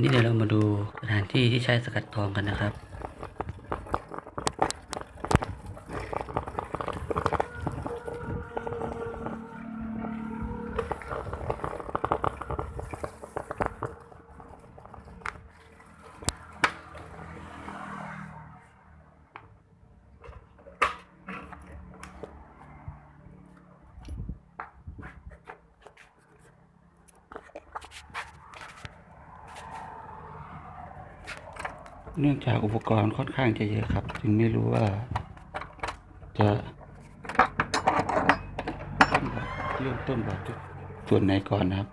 ันนี้เดี๋ยวเรามาดูสถานที่ที่ใช้สกัดทองกันนะครับ เนื่องจากอุปกรณ์ค่อนข้างจะเยอะครับ จึงไม่รู้ว่า จะเริ่มต้นแบอกจุดส่วนไหนก่อนนะครับ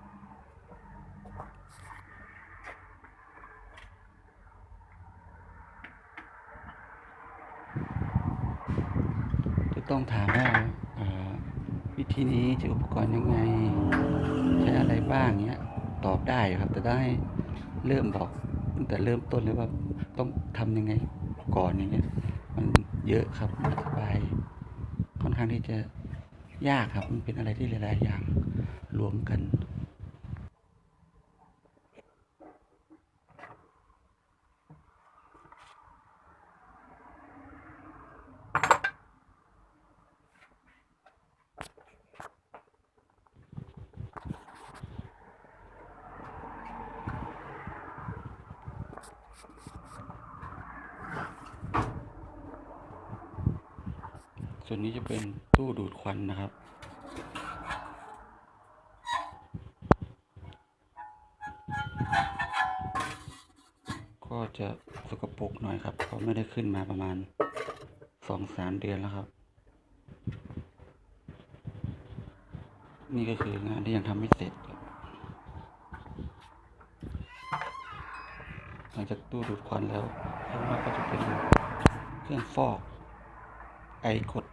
จะต้องถามว่าวิธีนี้ใช้อุปกรณ์ยังไง ใช้อะไรบ้างเนี้ยตอบได้ครับ แต่ได้เริ่มบอกตั้งแต่เริ่มต้นเลยว่า ต้องทำยังไงก่อนอย่างเงี้ยมันเยอะครับอธิบายค่อนข้างที่จะยากครับมันเป็นอะไรที่หลาย ๆ อย่างรวมกัน ส่วนนี้จะเป็นตู้ดูดควันนะครับ ก็จะสกปรกหน่อยครับเพราะไม่ได้ขึ้นมาประมาณสองสามเดือนแล้วครับ นี่ก็คืองานที่ยังทำไม่เสร็จ หลังจากตู้ดูดควันแล้วข้างนอกก็จะเป็นเครื่องฟอกไอกด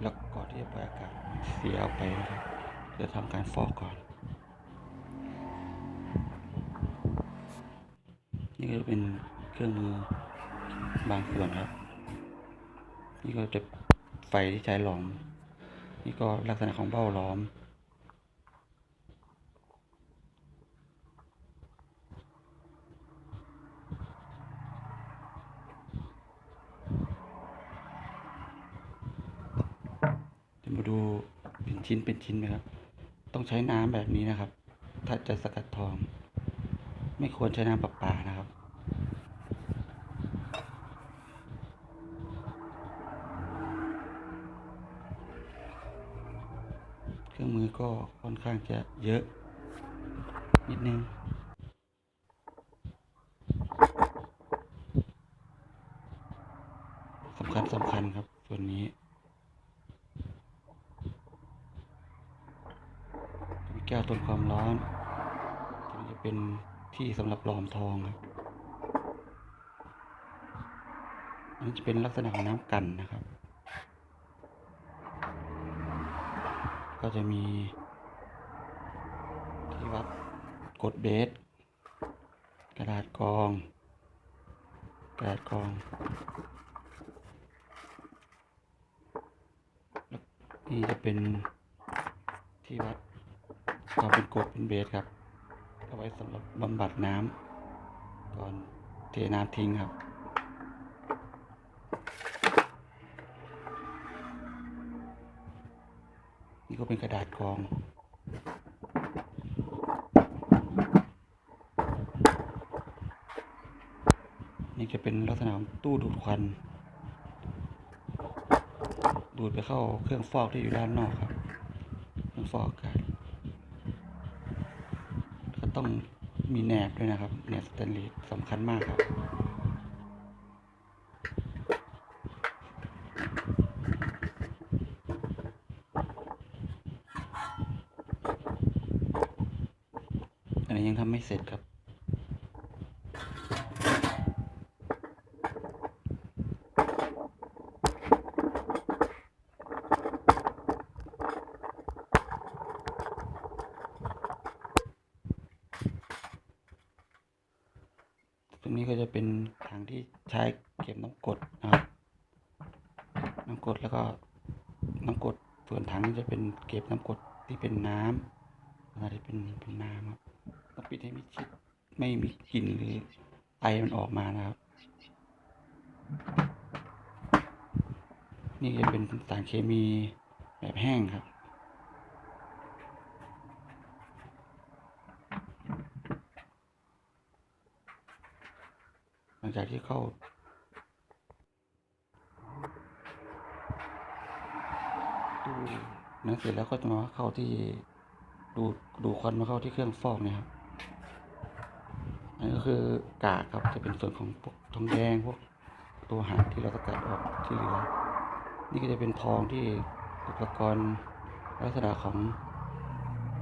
แล้วก่อนที่จะปล่อยอากาศเสียออกไปนะครับจะทำการฟอกก่อน นี่ก็จะเป็นเครื่องมือบางส่วนครับ นี่ก็จะไฟที่ใช้หลอม นี่ก็ลักษณะของเบ้าล้อม จะมาดูเป็น ชิ้นเป็นชิ้นนะครับ ต้องใช้น้ำแบบนี้นะครับ ถ้าจะสกัดทอง ไม่ควรใช้น้ำประปานะครับเครื่องมือก็ค่อนข้างจะเยอะ นิดนึงสำคัญสำคัญครับส่วนนี้ แก้วทนความร้อนจะเป็นที่สำหรับหลอมทองครับอันนี้จะเป็นลักษณะของน้ำกันนะครับ ก็จะมี ที่วัดกดเบส กระดาษกรอง กระดาษกรองแล้วนี่จะเป็นที่วัด เอาเป็นกดเป็นเบสครับเอาไว้สำหรับบำบัดน้ำก่อนเทน้ำทิ้งครับนี่ก็เป็นกระดาษกรองนี่จะเป็นลักษณะตู้ดูดควัน ดูดไปเข้าเครื่องฟอกที่อยู่ด้านนอกครับเครื่องฟอกอากาศ ต้องมีแหนบด้วยนะครับแหนบสแตนเลสสำคัญมากครับอันนี้ยังทำไม่เสร็จครับ รงนี้ก็จะเป็นถังที่ใช้เก็บน้ำกรดนะครับน้ำกรดแล้วก็น้ำกรดส่วนถังนี้จะเป็นเก็บน้ำกรดที่เป็นน้ำอะไรที่เป็นเป็นน้ำครับต้องปิดให้มิดชิดไม่มีกลิ่นหรือไอมันออกมานะครับ นี่จะเป็นสารเคมีแบบแห้งครับ หลังจากที่เข้าดูนั้นเสร็จแล้วก็จะมาเข้าที่ดูดูควันมาเข้าที่เครื่องฟอกเนี่ยครับอันนี้ก็คือกากครับจะเป็นส่วนของพวกทองแดงพวกตัวหางที่เราสกัดออกที่เหลือนี่ก็จะเป็นทองที่อุปกรณ์ลักษณะของ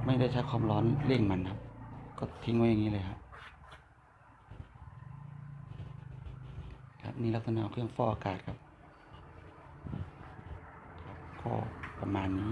ไม่ได้ใช้ความร้อนเร่งมันครับ ก็ทิ้งไว้อย่างนี้เลยครับ ครับ นี่ลักษณะเครื่องฟอกอากาศครับ ก็ประมาณนี้